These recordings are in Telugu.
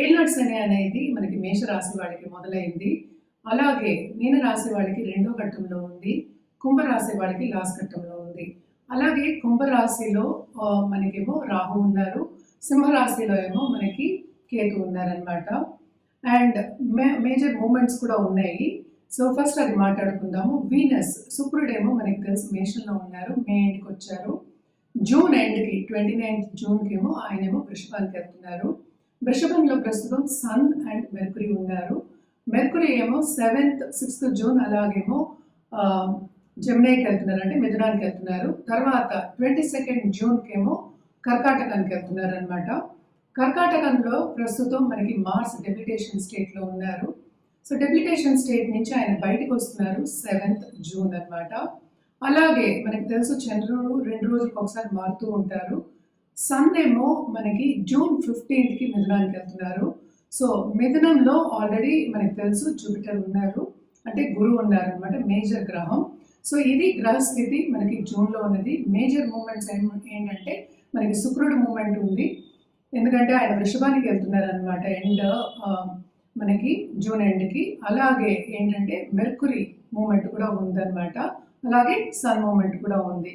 ఏళ్ళనాటి శని అనేది మనకి మేషరాశి వాళ్ళకి మొదలైంది. అలాగే మీన రాశి వాళ్ళకి రెండో ఘట్టంలో ఉంది. కుంభరాశి వాళ్ళకి లాస్ట్ ఘట్టంలో ఉంది. అలాగే కుంభరాశిలో మనకేమో రాహు ఉన్నారు. సింహరాశిలో ఏమో మనకి కేతు ఉన్నారనమాట అండ్ మే మేజర్ మూమెంట్స్ కూడా ఉన్నాయి. సో ఫస్ట్ అది మాట్లాడుకుందాము. వీనస్ శుక్రుడేమో మనకి తెలుసు మేషంలో ఉన్నారు. మే ఎండ్కి వచ్చారు. జూన్ ఎండ్కి ట్వంటీ నైన్త్ జూన్కి ఏమో ఆయనేమో వృషభానికి వెళ్తున్నారు. వృషభంలో ప్రస్తుతం సన్ అండ్ మెర్కురీ ఉన్నారు. మెర్కురీ ఏమో సెవెంత్ సిక్స్త్ జూన్ అలాగేమో జమ్నాయికి వెళ్తున్నారు అంటే మిథునానికి వెళ్తున్నారు. తర్వాత ట్వంటీ సెకండ్ జూన్కి ఏమో కర్కాటకానికి వెళ్తున్నారు అనమాట కర్కాటకంలో ప్రస్తుతం మనకి మార్స్ డెప్యుటేషన్ స్టేట్లో ఉన్నారు. సో డెప్యుటేషన్ స్టేట్ నుంచి ఆయన బయటకు వస్తున్నారు సెవెంత్ జూన్ అన్నమాట. అలాగే మనకి తెలుసు చంద్రుడు రెండు రోజులకు ఒకసారి మారుతూ ఉంటారు. సన్ ఏమో మనకి జూన్ ఫిఫ్టీన్త్కి మిథునానికి వెళ్తున్నారు. సో మిథునంలో ఆల్రెడీ మనకి తెలుసు జూపిటర్ ఉన్నారు. అంటే గురువు ఉన్నారు అనమాట మేజర్ గ్రహం. సో ఇది గ్రహస్థితి మనకి జూన్లో ఉన్నది. మేజర్ మూమెంట్స్ ఏంటంటే మనకి శుక్రుడు మూమెంట్ ఉంది. ఎందుకంటే ఆయన వృషభానికి వెళ్తున్నారు అనమాట ఎండ్ uh, మనకి జూన్ ఎండ్కి అలాగే ఏంటంటే మెర్కురీ మూమెంట్ కూడా ఉందన్నమాట. అలాగే సన్ మూమెంట్ కూడా ఉంది.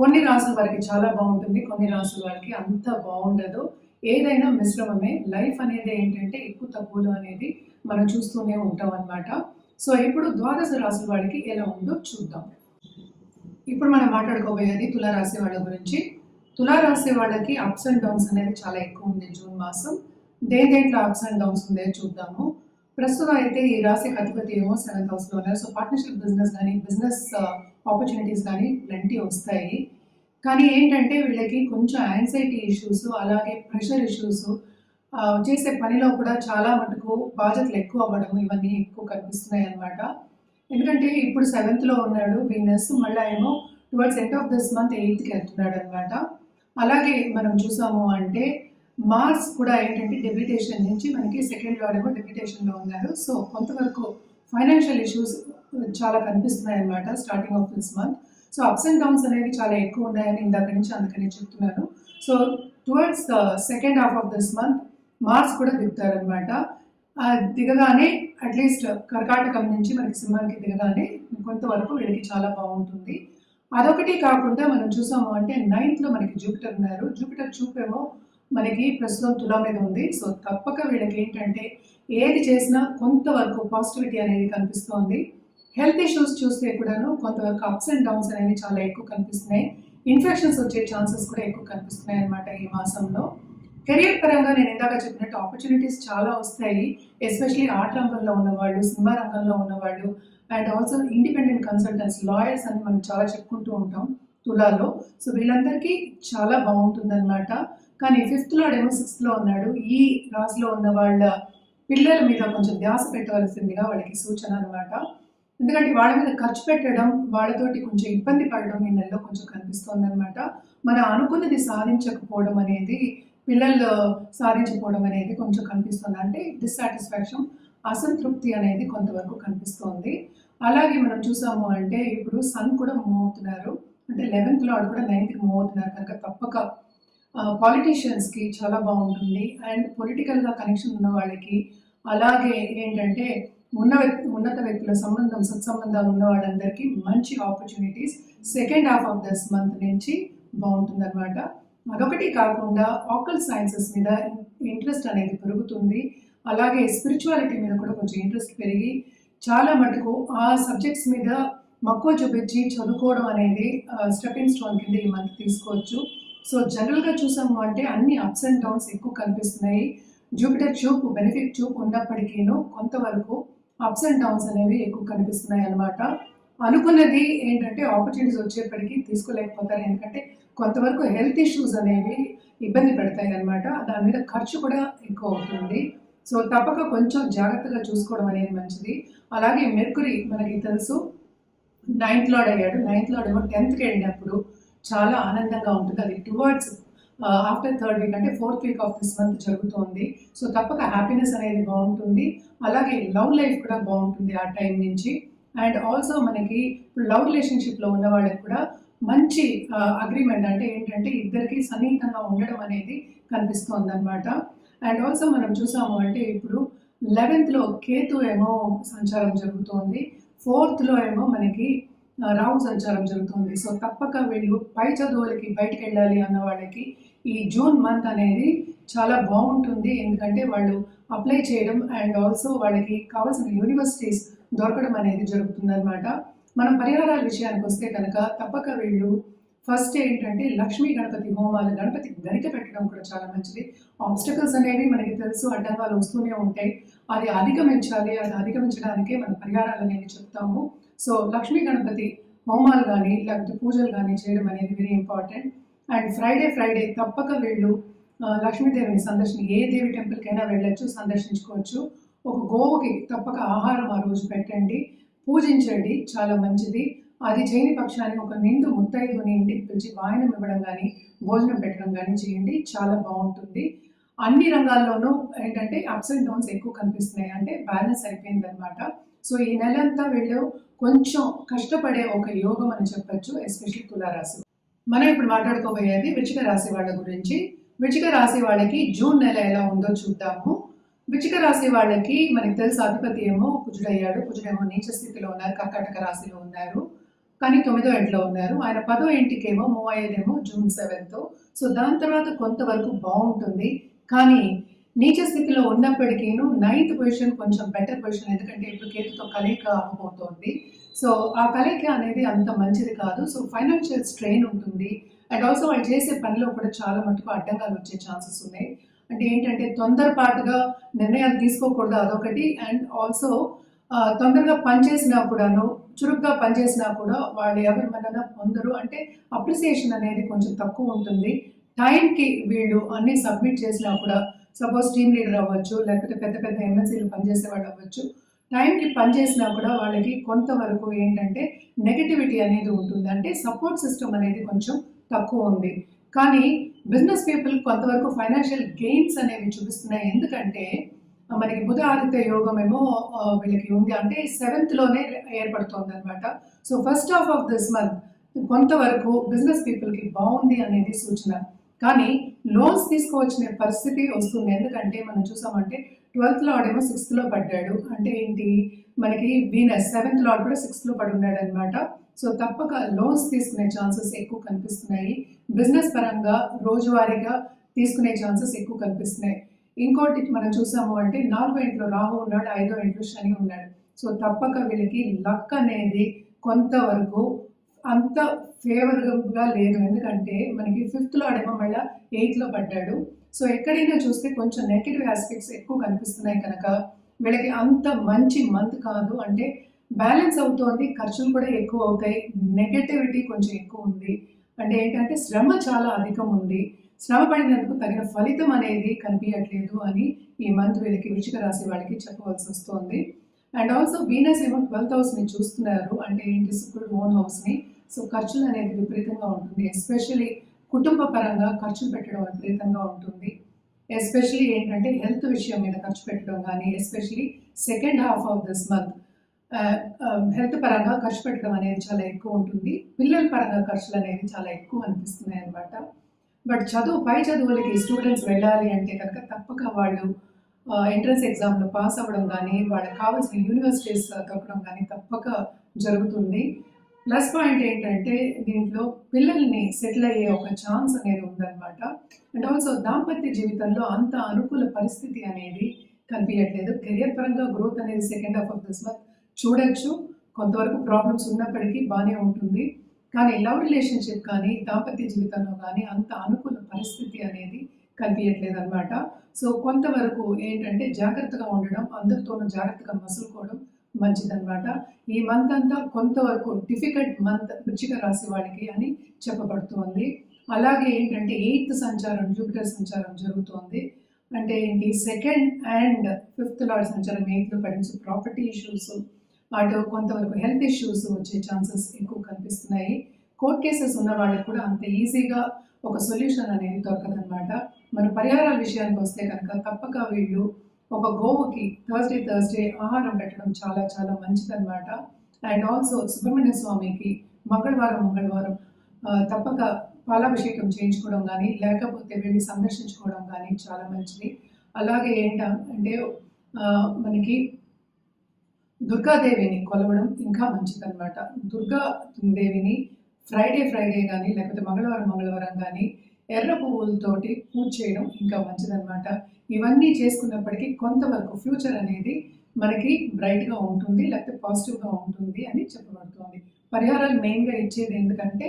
కొన్ని రాసుల వారికి చాలా బాగుంటుంది కొన్ని రాసుల వారికి అంత బాగుండదు. ఏదైనా మిశ్రమమే. లైఫ్ అనేది ఏంటంటే ఎక్కువ తక్కువలు అనేది మనం చూస్తూనే ఉంటాం అన్నమాట. సో ఇప్పుడు ద్వాదశ రాసుల వాడికి ఎలా ఉందో చూద్దాం. ఇప్పుడు మనం మాట్లాడుకోబోయేది తులారాశి వాళ్ళ గురించి. తులారాశి వాళ్ళకి అప్స్ అండ్ డౌన్స్ అనేది చాలా ఎక్కువ ఉంది జూన్ మాసం. దేని దేంట్లో అప్స్ అండ్ డౌన్స్ ఉందో చూద్దాము. ప్రస్తుతం అయితే ఈ రాశి అధిపతి ఏమో సెవెంత్ హౌస్లో ఉన్నారు. సో పార్ట్నర్షిప్ బిజినెస్ కానీ బిజినెస్ ఆపర్చునిటీస్ కానీ ప్lenty వస్తాయి. కానీ ఏంటంటే వీళ్ళకి కొంచెం యాంగ్జైటీ ఇష్యూస్ అలాగే ప్రెషర్ ఇష్యూస్ చేసే పనిలో కూడా చాలా మటుకు బాధ్యతలు ఎక్కువ అవ్వడం ఇవన్నీ ఎక్కువ కనిపిస్తున్నాయి అన్నమాట. ఎందుకంటే ఇప్పుడు సెవెంత్లో ఉన్నాడు వీనస్ మళ్ళీ ఏమో towards end of this month ఎయిత్కి వెళ్తున్నాడు అనమాట అలాగే మనం చూసాము అంటే మార్స్ కూడా ఏంటంటే డెప్యుటేషన్ నుంచి మనకి సెకండ్ లార్డ్ ఏమో డెప్యుటేషన్లో ఉన్నారు. సో కొంతవరకు ఫైనాన్షియల్ ఇష్యూస్ చాలా కనిపిస్తున్నాయి అనమాట starting of this month so ups and downs అనేవి చాలా ఎక్కువ ఉన్నాయని ఇందాక నుంచి అందుకనే చెప్తున్నాను. So towards second half of this month Mars కూడా దిగుతారనమాట దిగగానే అట్లీస్ట్ కర్కాటకం నుంచి మనకి సింహానికి దిగగానే కొంతవరకు వీళ్ళకి చాలా బాగుంటుంది. అదొకటి కాకుండా మనం చూసాము అంటే నైన్త్లో మనకి జూపిటర్ ఉన్నారు. జూపిటర్ చూపేమో మనకి ప్రస్తుతం తులా మీద ఉంది. సో తప్పక వీళ్ళకి ఏంటంటే ఏది చేసినా కొంతవరకు పాజిటివిటీ అనేది కనిపిస్తోంది. హెల్త్ ఇష్యూస్ చూస్తే కూడాను కొంతవరకు అప్స్ అండ్ డౌన్స్ అనేవి చాలా ఎక్కువ కనిపిస్తున్నాయి. ఇన్ఫెక్షన్స్ వచ్చే ఛాన్సెస్ కూడా ఎక్కువ కనిపిస్తున్నాయి అనమాట ఈ మాసంలో. కెరియర్ పరంగా నేను ఇందాక చెప్పినట్టు ఆపర్చునిటీస్ చాలా వస్తాయి. ఎస్పెషలీ ఆర్ట్ రంగంలో ఉన్నవాళ్ళు సినిమా రంగంలో ఉన్నవాళ్ళు and also independent consultants lawyers అని మనం చాలా చెప్పుకుంటూ ఉంటాం తులాలో. సో వీళ్ళందరికీ చాలా బాగుంటుందన్నమాట. కానీ ఫిఫ్త్ డెమో సిక్స్త్లో ఉన్నాడు. ఈ రాశిలో ఉన్న వాళ్ళ పిల్లల మీద కొంచెం ధ్యాస పెట్టవలసిందిగా వాళ్ళకి సూచన అనమాట ఎందుకంటే వాళ్ళ మీద ఖర్చు పెట్టడం వాళ్ళతోటి కొంచెం ఇబ్బంది పడడం ఈ నెలలో కొంచెం కనిపిస్తుంది అనమాట మనం అనుకున్నది సాధించకపోవడం అనేది పిల్లలు సాధించకపోవడం అనేది కొంచెం కనిపిస్తుంది. అంటే డిస్సాటిస్ఫాక్షన్ అసంతృప్తి అనేది కొంతవరకు కనిపిస్తోంది. అలాగే మనం చూసాము అంటే ఇప్పుడు సన్ కూడా మూవ్ అవుతున్నారు. అంటే లెవెన్త్ లాడ్ కూడా నైన్త్కి మూవ్ అవుతున్నారు. కనుక తప్పక పాలిటీషియన్స్కి చాలా బాగుంటుంది. అండ్ పొలిటికల్గా కనెక్షన్ ఉన్న వాళ్ళకి అలాగే ఏంటంటే ఉన్న వ్యక్తి ఉన్నత వ్యక్తుల సంబంధం సత్సంబంధాలు ఉన్న వాళ్ళందరికీ మంచి opportunities second half of this month నుంచి బాగుంటుంది అనమాట అదొకటి కాకుండా ఆకల్ సైన్సెస్ మీద ఇంట్రెస్ట్ అనేది పెరుగుతుంది. అలాగే స్పిరిచువాలిటీ మీద కూడా కొంచెం ఇంట్రెస్ట్ పెరిగి చాలా మటుకు ఆ సబ్జెక్ట్స్ మీద మక్కువ చూపించి చదువుకోవడం అనేది స్టెపింగ్ స్టోన్ కింద ఈ మంత్ తీసుకోవచ్చు. సో జనరల్గా చూసాము అంటే అన్ని అప్స్ అండ్ డౌన్స్ ఎక్కువ కనిపిస్తున్నాయి. జూపిటర్ చూపు బెనిఫిట్ చూపు ఉన్నప్పటికీను కొంతవరకు అప్స్ అండ్ డౌన్స్ అనేవి ఎక్కువ కనిపిస్తున్నాయి అన్నమాట. అనుకున్నది ఏంటంటే ఆపర్చునిటీస్ వచ్చేప్పటికీ తీసుకోలేకపోతారు. ఎందుకంటే కొంతవరకు హెల్త్ ఇష్యూస్ అనేవి ఇబ్బంది పెడతాయి అన్నమాట. దాని మీద ఖర్చు కూడా ఎక్కువ అవుతుంది. సో తప్పక కొంచెం జాగ్రత్తగా చూసుకోవడం అనేది మంచిది. అలాగే మెర్కురీ మనకి తెలుసు. నైన్త్ లాడ్ అయ్యాడు నైన్త్ లాడ్ ఏమో టెన్త్కి వెళ్ళినప్పుడు చాలా ఆనందంగా ఉంటుంది. అది టువర్డ్స్ ఆఫ్టర్ థర్డ్ వీక్ అంటే fourth week of this month జరుగుతోంది. సో తప్పక హ్యాపీనెస్ అనేది బాగుంటుంది. అలాగే లవ్ లైఫ్ కూడా బాగుంటుంది ఆ టైం నుంచి. అండ్ ఆల్సో మనకి లవ్ రిలేషన్షిప్లో ఉన్న వాళ్ళకి కూడా మంచి అగ్రిమెంట్ అంటే ఏంటంటే ఇద్దరికి సన్నిహితంగా ఉండడం అనేది కనిపిస్తోంది అనమాట అండ్ ఆల్సో మనం చూసాము అంటే ఇప్పుడు లెవెన్త్లో కేతు ఏమో సంచారం జరుగుతోంది. ఫోర్త్లో ఏమో మనకి రాహు సంచారం జరుగుతుంది. సో తప్పక వీళ్ళు పై చదువులకి బయటకు వెళ్ళాలి అన్న వాళ్ళకి ఈ జూన్ మంత్ అనేది చాలా బాగుంటుంది. ఎందుకంటే వాళ్ళు అప్లై చేయడం అండ్ ఆల్సో వాళ్ళకి కావాల్సిన యూనివర్సిటీస్ దొరకడం అనేది జరుగుతుంది అనమాట మనం పరిహారాల విషయానికి వస్తే కనుక తప్పక వీళ్ళు ఫస్ట్ ఏంటంటే లక్ష్మీ గణపతి హోమాలు గణపతి గణిత పెట్టడం కూడా చాలా మంచిది. ఆబ్స్టకల్స్ అనేవి మనకి తెలుసు అడ్డంగాలు వస్తూనే ఉంటాయి. అది అధిగమించాలి అది అధిగమించడానికే మనం పరిహారాలు అనేవి చెప్తాము. సో లక్ష్మీ గణపతి హోమాలు కానీ లేకపోతే పూజలు కానీ చేయడం అనేది very important and Friday Friday తప్పక వీళ్ళు. లక్ష్మీదేవిని సందర్శన ఏ దేవి టెంపుల్కైనా వెళ్ళొచ్చు సందర్శించుకోవచ్చు. ఒక గోవుకి తప్పక ఆహారం ఆ రోజు పెట్టండి. పూజించండి చాలా మంచిది. అది చేయని పక్షాన్ని ఒక నిండు ముత్తైదుని ఇంటికి పిలిచి వాయనం ఇవ్వడం కానీ భోజనం పెట్టడం కానీ చేయండి. చాలా బాగుంటుంది. అన్ని రంగాల్లోనూ ఏంటంటే అప్స్ అండ్ డౌన్స్ ఎక్కువ కనిపిస్తున్నాయి. అంటే బ్యాలెన్స్ అయిపోయిందనమాట అనమాట సో ఈ నెలంతా వీళ్ళు కొంచెం కష్టపడే ఒక యోగం అని చెప్పొచ్చు ఎస్పెషల్లీ తులారాశి మనం ఇప్పుడు మాట్లాడుకోబోయేది వృచ్చిక రాశి వాళ్ళ గురించి. వృచ్చిక రాశి వాళ్ళకి జూన్ నెల ఎలా ఉందో చూద్దాము. వృచ్చిక రాశి వాళ్ళకి మనకి తెలుసు అధిపతి ఏమో కుజుడయ్యాడు. కుజుడేమో నీచ స్థితిలో ఉన్నారు కర్కాటక రాశిలో ఉన్నారు. కానీ తొమ్మిదో ఇంట్లో ఉన్నారు. ఆయన పదో ఇంటికేమో మూవ్ అయ్యేదేమో జూన్ సెవెన్త్ సో దాని తర్వాత కొంతవరకు బాగుంటుంది. కానీ నీచ స్థితిలో ఉన్నప్పటికీను నైన్త్ పొజిషన్ కొంచెం బెటర్ పొజిషన్ ఎందుకంటే ఇప్పుడు కేతుతో కలయిక అవ్వబోతోంది. సో ఆ కలయిక అనేది అంత మంచిది కాదు. సో ఫైనాన్షియల్ స్ట్రెయిన్ ఉంటుంది. అండ్ ఆల్సో వాళ్ళు చేసే పనిలో కూడా చాలా మటుకు అడ్డంగాలు వచ్చే ఛాన్సెస్ ఉన్నాయి. అంటే ఏంటంటే తొందరపాటుగా నిర్ణయాలు తీసుకోకూడదు అదొకటి. అండ్ ఆల్సో తొందరగా పనిచేసినా కూడాను చురుగ్గా పనిచేసినా కూడా వాళ్ళు ఎవరి మన పొందరు. అంటే అప్రిసియేషన్ అనేది కొంచెం తక్కువ ఉంటుంది. టైంకి వీళ్ళు అన్ని సబ్మిట్ చేసినా కూడా సపోజ్ టీమ్ లీడర్ అవ్వచ్చు లేకపోతే పెద్ద పెద్ద ఎమ్మెల్సీలు పనిచేసే వాళ్ళు అవ్వచ్చు టైంకి పనిచేసినా కూడా వాళ్ళకి కొంతవరకు ఏంటంటే నెగటివిటీ అనేది ఉంటుంది. అంటే సపోర్ట్ సిస్టమ్ అనేది కొంచెం తక్కువ ఉంది. కానీ బిజినెస్ పీపుల్ కొంతవరకు ఫైనాన్షియల్ గెయిన్స్ అనేవి చూపిస్తున్నాయి. ఎందుకంటే మనకి బుధ ఆదిత్య యోగం ఏమో వీళ్ళకి ఉంది. అంటే సెవెంత్లోనే ఏర్పడుతుంది అనమాట so first half of this month కొంతవరకు బిజినెస్ పీపుల్కి బాగుంది అనేది సూచన. కానీ లోన్స్ తీసుకోవచ్చిన పరిస్థితి వస్తుంది. ఎందుకంటే మనం చూసామంటే ట్వెల్త్ లాడ్ ఏమో సిక్స్త్లో పడ్డాడు. అంటే ఏంటి? మనకి వీనస్ సెవెంత్ లాడ్ కూడా సిక్స్త్లో పడి ఉన్నాడు అనమాట సో తప్పక లోన్స్ తీసుకునే ఛాన్సెస్ ఎక్కువ కనిపిస్తున్నాయి. బిజినెస్ పరంగా రోజువారీగా తీసుకునే ఛాన్సెస్ ఎక్కువ కనిపిస్తున్నాయి. ఇంకోటి మనం చూసాము అంటే నాలుగో ఇంట్లో రాహు ఉన్నాడు ఐదో ఇంట్లో శని ఉన్నాడు. సో తప్పక వీళ్ళకి లక్ అనేది కొంతవరకు అంత ఫేవర్గా లేదు. ఎందుకంటే మనకి ఫిఫ్త్లో ఆడేమో మళ్ళీ ఎయిత్లో పడ్డాడు. సో ఎక్కడైనా చూస్తే కొంచెం నెగిటివ్ ఆస్పెక్ట్స్ ఎక్కువ కనిపిస్తున్నాయి కనుక వీళ్ళకి అంత మంచి మంత్ కాదు. అంటే బ్యాలెన్స్ అవుతోంది ఖర్చులు కూడా ఎక్కువ అవుతాయి నెగటివిటీ కొంచెం ఎక్కువ ఉంది. అంటే ఏంటంటే శ్రమ చాలా అధికం ఉంది. శ్రమ పడినందుకు తగిన ఫలితం అనేది కనిపించట్లేదు అని ఈ మంత్ వీళ్ళకి వృచ్చిక రాశి వాళ్ళకి చెప్పవలసి వస్తుంది. అండ్ ఆల్సో వీనస్ ఏమో ట్వెల్త్ హౌస్ని చూస్తున్నారు. అంటే ఏంటి శుక్రుడు ఓన్ హౌస్ని సో ఖర్చులు అనేది విపరీతంగా ఉంటుంది. ఎస్పెషలీ కుటుంబ పరంగా ఖర్చులు పెట్టడం విపరీతంగా ఉంటుంది. ఎస్పెషలీ ఏంటంటే హెల్త్ విషయం మీద ఖర్చు పెట్టడం కానీ especially second half of this month health పరంగా ఖర్చు పెట్టడం అనేది చాలా ఎక్కువ ఉంటుంది. పిల్లల పరంగా ఖర్చులు అనేవి చాలా ఎక్కువ అనిపిస్తున్నాయి అనమాట బట్ చదువు పై చదువులకి స్టూడెంట్స్ వెళ్ళాలి అంటే కనుక తప్పక వాళ్ళు ఎంట్రన్స్ ఎగ్జామ్లో పాస్ అవ్వడం కానీ వాళ్ళకి కావాల్సిన యూనివర్సిటీస్ దొరకడం కానీ తప్పక జరుగుతుంది. ప్లస్ పాయింట్ ఏంటంటే దీంట్లో పిల్లల్ని సెటిల్ అయ్యే ఒక ఛాన్స్ అనేది ఉందన్నమాట. అండ్ ఆల్సో దాంపత్య జీవితంలో అంత అనుకూల పరిస్థితి అనేది కనిపించట్లేదు. కెరియర్ పరంగా గ్రోత్ అనేది second half of this month చూడొచ్చు. కొంతవరకు ప్రాబ్లమ్స్ ఉన్నప్పటికీ బాగానే ఉంటుంది. కానీ లవ్ రిలేషన్షిప్ కానీ దాంపత్య జీవితంలో కానీ అంత అనుకూల పరిస్థితి అనేది కనిపించట్లేదు అనమాట సో కొంతవరకు ఏంటంటే జాగ్రత్తగా ఉండడం అందరితోనూ జాగ్రత్తగా మసులుకోవడం మంచిదన్నమాట. ఈ మంత్ అంతా కొంతవరకు డిఫికల్ట్ మంత్ వృచ్చిక రాశి వాళ్ళకి అని చెప్పబడుతోంది. అలాగే ఏంటంటే ఎయిత్ సంచారం జూపిటర్ సంచారం జరుగుతోంది. అంటే ఏంటి? సెకండ్ అండ్ ఫిఫ్త్ లార్డ్ సంచారం ఎయిత్లో పడించు ప్రాపర్టీ ఇష్యూస్ అటు కొంతవరకు హెల్త్ ఇష్యూస్ వచ్చే ఛాన్సెస్ ఎక్కువ కనిపిస్తున్నాయి. కోర్ట్ కేసెస్ ఉన్న వాళ్ళకి కూడా అంత ఈజీగా ఒక సొల్యూషన్ అనేది దొరకదన్నమాట. మన పరిహారాల విషయానికి వస్తే కనుక తప్పక వీళ్ళు ఒక గోవుకి థర్స్డే థర్స్డే ఆహారం పెట్టడం చాలా చాలా మంచిదన్నమాట. అండ్ ఆల్సో సుబ్రహ్మణ్య స్వామికి మంగళవారం మంగళవారం తప్పక పాలాభిషేకం చేయించుకోవడం కానీ లేకపోతే వెళ్ళి సందర్శించుకోవడం కానీ చాలా మంచిది. అలాగే ఏంట అంటే మనకి దుర్గాదేవిని కొలవడం ఇంకా మంచిదన్నమాట. దుర్గా దేవిని ఫ్రైడే ఫ్రైడే కానీ లేకపోతే మంగళవారం మంగళవారం కానీ ఎర్ర పువ్వులతోటి పూజ చేయడం ఇంకా మంచిదన్నమాట. ఇవన్నీ చేసుకున్నప్పటికీ కొంతవరకు ఫ్యూచర్ అనేది మనకి బ్రైట్గా ఉంటుంది లేకపోతే పాజిటివ్గా ఉంటుంది అని చెప్పబడుతుంది. పరిహారాలు మెయిన్గా ఇచ్చేది ఎందుకంటే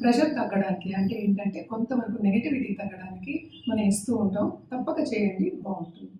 ప్రెషర్ తగ్గడానికి అంటే ఏంటంటే కొంతవరకు నెగిటివిటీ తగ్గడానికి మనం ఇస్తూ ఉంటాం. తప్పక చేయండి బాగుంటుంది.